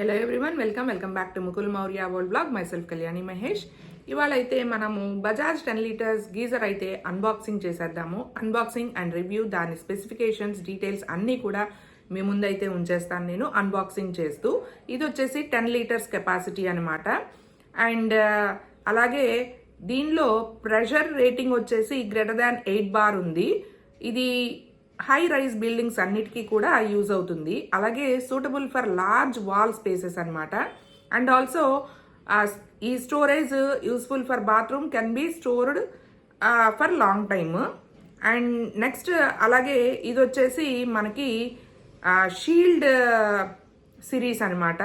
Hello everyone welcome welcome back to Mukul Maurya world blog myself Kalyani Mahesh ఇవాళ అయితే మనము Bajaj ten litres geyser అయితే unboxing చేసేద్దాము. Unboxing and review దాని specifications details అన్నీ కూడా మీ ముందైతే ఉంచేస్తాను నేను అన్బాక్సింగ్ చేస్తూ. ఇది వచ్చేసి టెన్ లీటర్స్ కెపాసిటీ అనమాట అండ్ అలాగే దీనిలో ప్రెషర్ రేటింగ్ వచ్చేసి గ్రేటర్ దాన్ ఎయిట్ బార్ ఉంది. ఇది హై రైజ్ బిల్డింగ్స్ అన్నిటికీ కూడా యూజ్ అవుతుంది. అలాగే suitable for large wall spaces అనమాట అండ్ ఆల్సో ఈ storage useful for bathroom can be stored for long time. And next అలాగే ఇది వచ్చేసి మనకి షీల్డ్ సిరీస్ అనమాట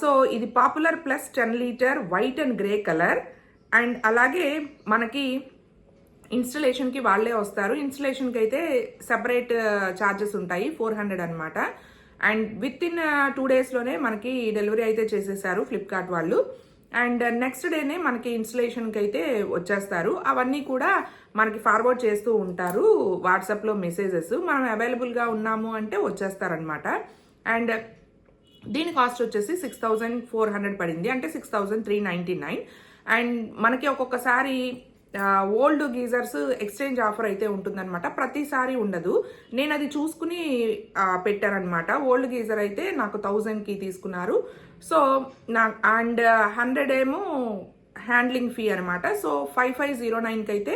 సో ఇది popular plus ten litre white and grey colour. And అలాగే మనకి ఇన్స్టలేషన్కి వాళ్ళే వస్తారు. ఇన్స్టలేషన్కి అయితే సపరేట్ ఛార్జెస్ ఉంటాయి ఫోర్ హండ్రెడ్ అనమాట అండ్ విత్ ఇన్ టూ డేస్లోనే మనకి డెలివరీ అయితే చేసేసారు ఫ్లిప్కార్ట్ వాళ్ళు. అండ్ నెక్స్ట్ డేనే మనకి ఇన్స్టలేషన్కి అయితే వచ్చేస్తారు. అవన్నీ కూడా మనకి ఫార్వర్డ్ చేస్తూ ఉంటారు వాట్సాప్లో మెసేజెస్. మనం అవైలబుల్గా ఉన్నాము అంటే వచ్చేస్తారనమాట అండ్ దీని కాస్ట్ వచ్చేసి సిక్స్ థౌజండ్ ఫోర్ హండ్రెడ్ పడింది. అంటే six thousand three ninety nine. And మనకి ఒక్కొక్కసారి ఓల్డ్ గీజర్స్ ఎక్స్చేంజ్ ఆఫర్ అయితే ఉంటుందన్నమాట. ప్రతిసారి ఉండదు. నేను అది చూసుకుని పెట్టానమాట ఓల్డ్ గీజర్ అయితే నాకు థౌజండ్కి తీసుకున్నారు. సో నా అండ్ హండ్రెడ్ ఏమో హ్యాండ్లింగ్ ఫీ అనమాట సో ఫైవ్ ఫైవ్ జీరో నైన్కి అయితే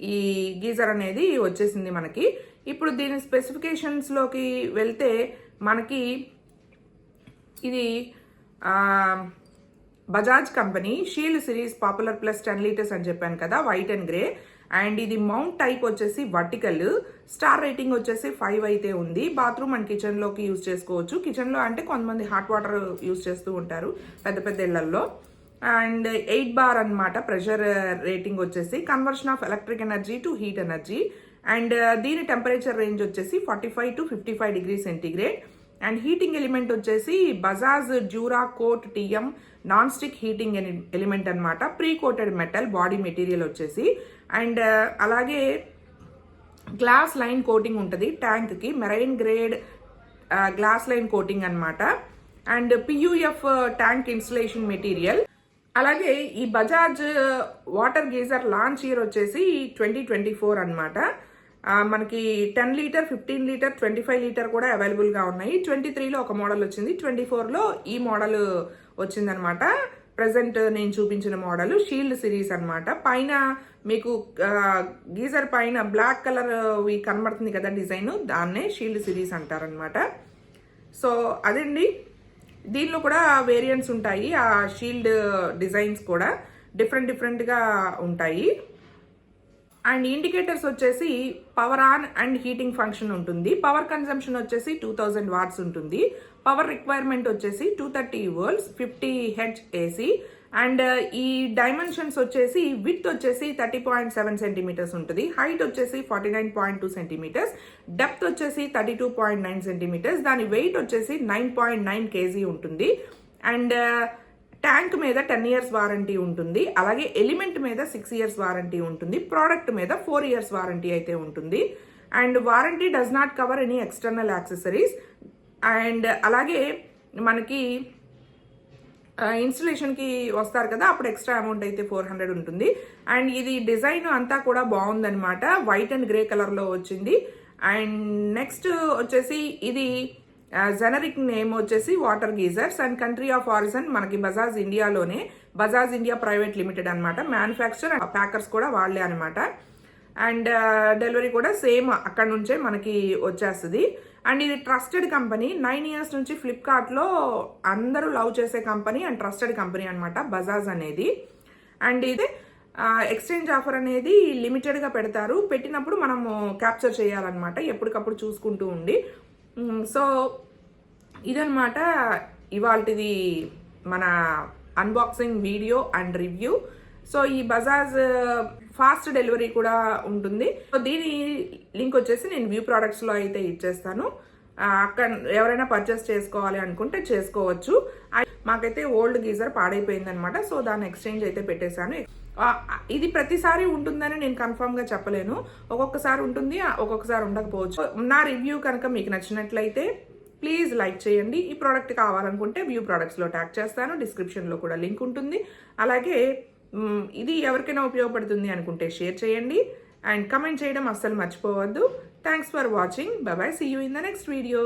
ఈ గీజర్ అనేది వచ్చేసింది మనకి. ఇప్పుడు దీని స్పెసిఫికేషన్స్లోకి వెళ్తే మనకి ఇది Bajaj company shield series popular plus ten litres అని చెప్పాను కదా వైట్ అండ్ గ్రే అండ్ ఇది మౌంట్ టైప్ వచ్చేసి వర్టికల్ స్టార్ రేటింగ్ వచ్చేసి ఫైవ్ అయితే ఉంది. బాత్రూమ్ అండ్ కిచెన్లోకి యూజ్ చేసుకోవచ్చు. కిచెన్లో అంటే కొంతమంది హాట్ వాటర్ యూజ్ చేస్తూ ఉంటారు పెద్ద పెద్ద ఇళ్ళల్లో. అండ్ ఎయిట్ బార్ అనమాట ప్రెషర్ రేటింగ్ వచ్చేసి conversion of electric energy to heat energy and దీని టెంపరేచర్ రేంజ్ వచ్చేసి forty five to fifty five degree centigrade and heating element వచ్చేసి Bajaj jura coat TM non stick heating element అనమాట pre coated metal body material వచ్చేసి and uh, అలాగే glass line coating ఉంటుంది ట్యాంక్కి marine grade glass line coating అనమాట and PUF tank installation material అలాగే ఈ Bajaj water geyser launch year వచ్చేసి twenty twenty four అనమాట మనకి ten litre fifteen litre twenty five litre కూడా అవైలబుల్గా ఉన్నాయి. ట్వంటీ త్రీలో ఒక మోడల్ వచ్చింది. ట్వంటీ ఫోర్లో ఈ మోడల్ వచ్చిందనమాట. ప్రజెంట్ నేను చూపించిన మోడల్ షీల్డ్ సిరీస్ అనమాట పైన మీకు గీజర్ పైన బ్లాక్ కలర్ కనబడుతుంది కదా డిజైన్ దాన్నే షీల్డ్ సిరీస్ అంటారనమాట సో అదండి. దీనిలో కూడా వేరియంట్స్ ఉంటాయి. ఆ షీల్డ్ డిజైన్స్ కూడా డిఫరెంట్ డిఫరెంట్గా ఉంటాయి. అండ్ ఇండికేటర్స్ వచ్చేసి power on and heating function ఉంటుంది. పవర్ కన్సంప్షన్ వచ్చేసి టూ థౌజండ్ వాట్స్ ఉంటుంది. పవర్ రిక్వైర్మెంట్ వచ్చేసి two thirty volts fifty H AC. And uh, ఈ డైమెన్షన్స్ వచ్చేసి విత్ వచ్చేసి థర్టీ పాయింట్ సెవెన్ సెంటీమీటర్స్ ఉంటుంది. హైట్ వచ్చేసి forty nine point two centimetres. Depth వచ్చేసి thirty two point nine centimetres. దాని weight వచ్చేసి నైన్ పాయింట్ నైన్ కేజీ ఉంటుంది. And uh, tank మీద టెన్ ఇయర్స్ వారంటీ ఉంటుంది. అలాగే ఎలిమెంట్ మీద సిక్స్ ఇయర్స్ వారంటీ ఉంటుంది. ప్రోడక్ట్ మీద ఫోర్ ఇయర్స్ వారంటీ అయితే ఉంటుంది. And warranty does not cover any external accessories. And అలాగే మనకి ఇన్స్టలేషన్కి వస్తారు కదా అప్పుడు ఎక్స్ట్రా అమౌంట్ అయితే ఫోర్ హండ్రెడ్ ఉంటుంది. అండ్ ఇది డిజైన్ అంతా కూడా బాగుందనమాట వైట్ అండ్ గ్రే కలర్లో వచ్చింది. అండ్ నెక్స్ట్ వచ్చేసి ఇది జనరిక్ నేమ్ వచ్చేసి water geysers and country of origin మనకి బజాజ్ ఇండియాలోనే బజాజ్ ఇండియా ప్రైవేట్ లిమిటెడ్ అనమాట మ్యానుఫ్యాక్చర్ ప్యాకర్స్ కూడా వాళ్ళే అనమాట అండ్ డెలివరీ కూడా సేమ్ అక్కడ నుంచే మనకి వచ్చేస్తుంది. అండ్ ఇది ట్రస్టెడ్ కంపెనీ నైన్ ఇయర్స్ నుంచి ఫ్లిప్కార్ట్లో అందరూ లవ్ చేసే కంపెనీ అండ్ ట్రస్టెడ్ కంపెనీ అనమాట బజాజ్ అనేది. అండ్ ఇది ఎక్స్చేంజ్ ఆఫర్ అనేది లిమిటెడ్గా పెడతారు. పెట్టినప్పుడు మనము క్యాప్చర్ చేయాలన్నమాట ఎప్పటికప్పుడు చూసుకుంటూ ఉండి. సో ఇదనమాట ఇవాళది మన unboxing video and review so ఈ బజాజ్ uh, ఫాస్ట్ డెలివరీ కూడా ఉంటుంది. సో దీని లింక్ వచ్చేసి నేను వ్యూ ప్రోడక్ట్స్లో అయితే ఇచ్చేస్తాను. అక్కడ ఎవరైనా పర్చేస్ చేసుకోవాలి అనుకుంటే చేసుకోవచ్చు. మాకైతే ఓల్డ్ గీజర్ పాడైపోయింది అనమాట సో దాన్ని ఎక్స్చేంజ్ అయితే పెట్టేశాను. ఇది ప్రతిసారి ఉంటుందని నేను కన్ఫర్మ్గా చెప్పలేను. ఒక్కొక్కసారి ఉంటుంది ఒక్కొక్కసారి ఉండకపోవచ్చు. నా రివ్యూ కనుక మీకు నచ్చినట్లయితే ప్లీజ్ లైక్ చేయండి. ఈ ప్రోడక్ట్ కావాలనుకుంటే వ్యూ ప్రోడక్ట్స్లో ట్యాగ్ చేస్తాను. డిస్క్రిప్షన్లో కూడా లింక్ ఉంటుంది. అలాగే ఇది ఎవరికైనా ఉపయోగపడుతుంది అనుకుంటే షేర్ చేయండి. అండ్ కమెంట్ చేయడం అస్సలు మర్చిపోవద్దు. Thanks for watching bye see you in the next video